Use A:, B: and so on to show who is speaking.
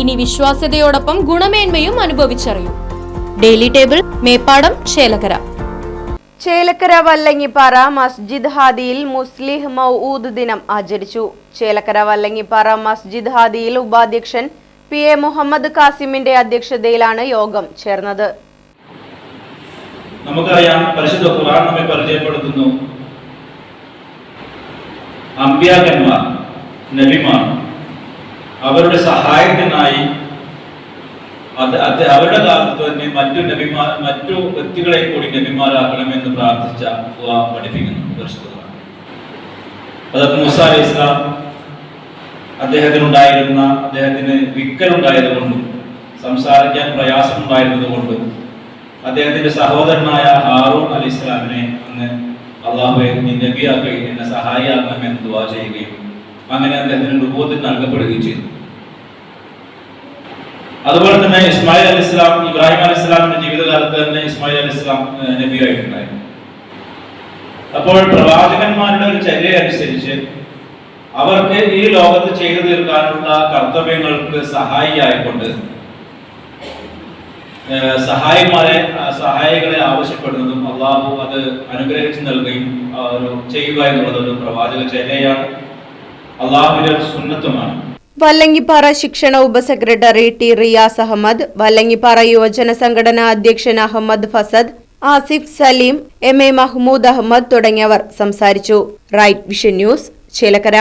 A: ഇനി വിശ്വാസ്യതയോടൊപ്പം ഗുണമേന്മയും അനുഭവിച്ചറിയൂ. Daily table Meppadam Chelakkara.
B: Chelakkara Vallangippara മസ്ജിദ് ഹാദിയിൽ മുസ്ലിഹ് മൗഊദ് ദിനം ആചരിച്ചു. ചേലക്കര വല്ലങ്ങിപ്പാറ മസ്ജിദ് ഹാദിയിൽ ഉപാധ്യക്ഷൻ പി എ മുഹമ്മദ് കാസിമിന്റെ അധ്യക്ഷതയിലാണ് യോഗം ചേർന്നത്.
C: നമുക്കറിയാം പരിശുദ്ധ ഖുർആൻ നമ്മെ പരിചയപ്പെടുത്തുന്നു. അമ്പ്യാക്കന്മാർ നബിമാർ അവരുടെ സഹായത്തിനായി അവരുടെ കാലത്ത് തന്നെ മറ്റു നബിമാർ മറ്റു വ്യക്തികളെ കൂടി നബിമാരാക്കണമെന്ന് പ്രാർത്ഥിച്ച പഠിപ്പിക്കുന്നു. ഇസ്ലാം അദ്ദേഹത്തിനുണ്ടായിരുന്ന അദ്ദേഹത്തിന് വിക്കലുണ്ടായതുകൊണ്ടും സംസാരിക്കാൻ പ്രയാസമുണ്ടായിരുന്നത് കൊണ്ടും അദ്ദേഹത്തിന്റെ സഹോദരനായ ഹാറൂൺ അലി ഇസ്ലാമിനെ അന്ന് അള്ളാഹുബെ നീ നബിയാക്കി എന്നെ സഹായിയാക്കണമെന്ന് ദുവാ ചെയ്യുകയും അങ്ങനെ അദ്ദേഹത്തിന് രൂപത്തിൽ നൽകപ്പെടുകയും ചെയ്തു. അതുപോലെ തന്നെ ഇസ്മായിൽ അലി ഇസ്ലാം ഇബ്രാഹിം അലി ഇസ്ലാമിന്റെ ജീവിതകാലത്ത് തന്നെ ഇസ്മായിൽ അലി ഇസ്ലാം നബിയായിട്ടുണ്ടായിരുന്നു. അപ്പോൾ പ്രവാചകന്മാരുടെ ഒരു ചര്യ അനുസരിച്ച് അവർക്ക് ഈ ലോകത്ത് ചെയ്തു തീർക്കാനുള്ള കർത്തവ്യങ്ങൾക്ക് സഹായിയായിക്കൊണ്ട് സഹായിമാരെ സഹായികളെ ആവശ്യപ്പെടുന്നതും അള്ളാഹു അത് അനുഗ്രഹിച്ചു നൽകുകയും ചെയ്യുക എന്നുള്ളത് ഒരു പ്രവാചക ചര്യയാണ്. അള്ളാഹുവിന്റെ സുന്നത്തുമാണ്.
B: വല്ലങ്ങിപ്പാറ ശിക്ഷണ ഉപസെക്രട്ടറി ടി റിയാസ് അഹമ്മദ് വല്ലങ്ങിപ്പാറ യുവജന സംഘടന അധ്യക്ഷൻ അഹമ്മദ് ഫസദ് ആസിഫ് സലീം എം എ മഹ്മൂദ് അഹമ്മദ് തുടങ്ങിയവർ സംസാരിച്ചു. Right vision news Chelakkara.